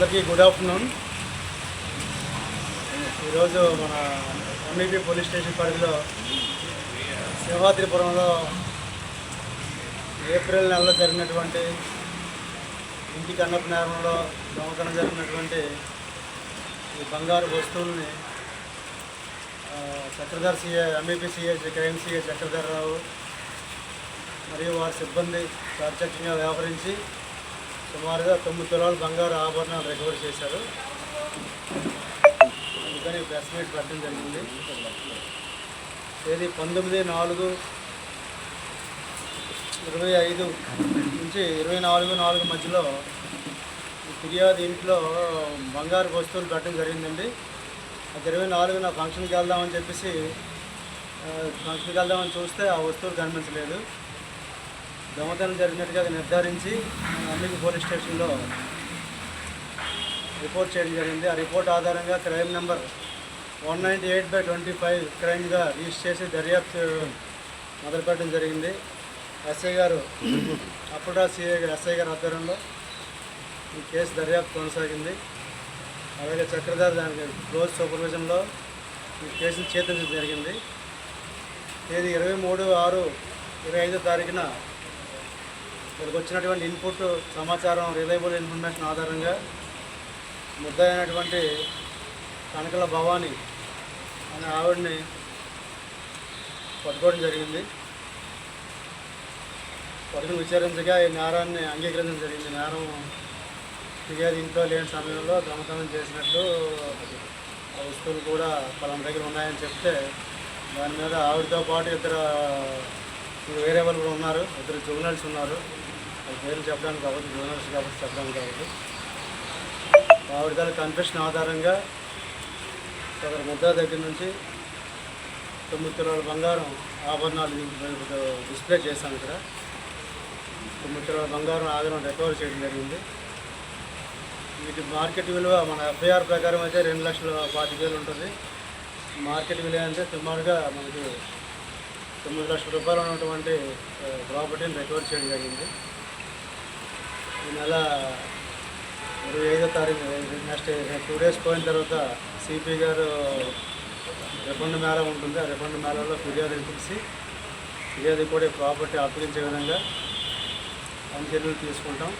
అందరికీ good afternoon. ఈరోజు మన ఎంఈపీ పోలీస్ స్టేషన్ పరిధిలో సింహాద్రిపురంలో ఏప్రిల్ నెలలో జరిగినటువంటి ఇంటి కన్నప్ప నేరంలో దొంగతనం జరిగినటువంటి ఈ బంగారు వస్తువుల్ని Chakradhar CA MEP CA crime CA Chakradhar Rao మరియు వారి సిబ్బంది చాకచక్యంగా వ్యవహరించి సుమారుగా తొమ్మిది తులాలు బంగారు ఆభరణాలు రికవరీ చేశారు. అందుకని ప్రెస్ మీట్ పెట్టడం జరిగింది. తేదీ పంతొమ్మిది నాలుగు ఇరవై ఐదు నుంచి ఇరవై నాలుగు నాలుగు మధ్యలో ఫిర్యాదు ఇంట్లో బంగారు వస్తువులు పెట్టడం జరిగిందండి. అది ఇరవై నాలుగున ఫంక్షన్కి వెళ్దామని చెప్పేసి ఫంక్షన్కి వెళ్దామని చూస్తే ఆ వస్తువులు కనిపించలేదు. దొంగతనం జరిగినట్టుగా నిర్ధారించి మన పోలీస్ స్టేషన్లో రిపోర్ట్ చేయడం జరిగింది. ఆ రిపోర్ట్ ఆధారంగా crime number one ninety eight by twenty five క్రైమ్గా register చేసి దర్యాప్తు మొదలుపెట్టడం జరిగింది. ఎస్ఐ గారు అప్పుడు సిఐ గారు ఎస్ఐ గారు ఆధ్వర్యంలో ఈ కేసు దర్యాప్తు కొనసాగింది. అలాగే చక్రధారి దానికి క్లోజ్ సూపర్విజన్లో ఈ కేసును చేతించడం జరిగింది. తేదీ ఇరవై మూడు ఆరు ఇరవై ఐదో తారీఖున ఇక్కడికి వచ్చినటువంటి ఇన్పుట్ సమాచారం రిలయబుల్ ఇన్ఫర్మేషన్ ఆధారంగా ముద్దైనటువంటి కనకల భవాని అనే ఆవిడని పట్టుకోవడం జరిగింది. పట్టుకుని విచారించగా ఈ నేరాన్ని అంగీకరించడం జరిగింది. నేరం ఫిర్యాదు ఇంట్లో లేని సమయంలో దొంగతనం చేసినట్లు ఆ వస్తువులు కూడా పలానా దగ్గర ఉన్నాయని చెప్తే దాని మీద ఆవిడతో పాటు ఇద్దరు ఇప్పుడు వేరే వాళ్ళు కూడా ఉన్నారు ఇద్దరు జూనల్స్ ఉన్నారు. వాళ్ళ పేర్లు చెప్పడానికి కాబట్టి జూనల్స్ కాబట్టి చెప్పడానికి కాబట్టి ఆవిడ గారి కన్ఫెషన్ ఆధారంగా ఒకరి ముద్ద దగ్గర నుంచి తొమ్మిది తులాల బంగారం ఆభరణాలు డిస్ప్లే చేశాను ఇక్కడ. తొమ్మిది తులాల బంగారం ఆధారం రికవర్ చేయడం జరిగింది. వీటి మార్కెట్ విలువ మన ఎఫ్ఐఆర్ ప్రకారం అయితే రెండు లక్షల పాతిక వేలు ఉంటుంది. మార్కెట్ విలువ అంటే సుమారుగా మనకి తొమ్మిది లక్షల రూపాయలు ఉన్నటువంటి ప్రాపర్టీని రికవర్ చేయడం జరిగింది. ఈ నెల ఇరవై ఐదో తారీఖు నెక్స్ట్ టూ డేస్ పోయిన తర్వాత సిపి గారు రిఫండ్ మేళ ఉంటుంది. ఆ రిఫండ్ మేళలో ఫిర్యాదు ఇప్పించి ఫిర్యాదు కూడా ప్రాపర్టీ అప్పగించే విధంగా అన్ని చర్యలు తీసుకుంటాం.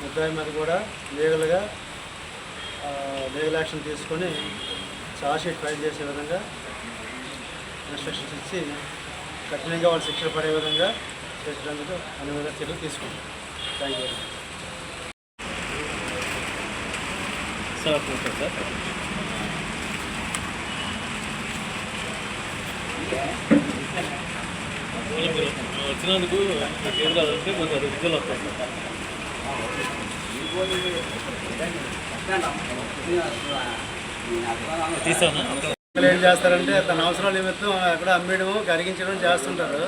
ముద్దాయి మీద కూడా లీగల్గా లీగల్ యాక్షన్ తీసుకొని చార్జ్షీట్ ఫైల్ చేసే విధంగా ఇన్స్ట్రక్షన్స్ ఇచ్చి కఠినంగా వాళ్ళు శిక్ష పడే విధంగా చేసేందుకు అన్ని విధంగా చర్యలు తీసుకుంటాం. Thank you sir okay sir వచ్చినందుకు ఏం కాదంటే కొంచెం రిజల్ వస్తుంది సార్ తీసాను? ఏం చేస్తారంటే తన అవసరాల నిమిత్తం అక్కడ అమ్మేయడం కరిగించడం చేస్తుంటారు.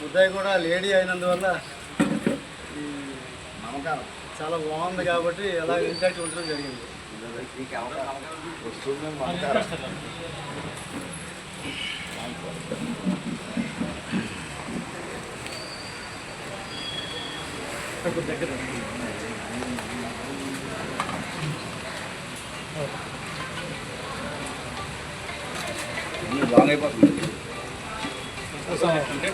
ముద్దాయి కూడా లేడీ అయినందువల్ల ఈ చాలా బాగుంది కాబట్టి ఎలా ఇంటాక్ట్ ఉండడం జరిగింది. దగ్గర లాంగ్ అయిపోతుంది అంటే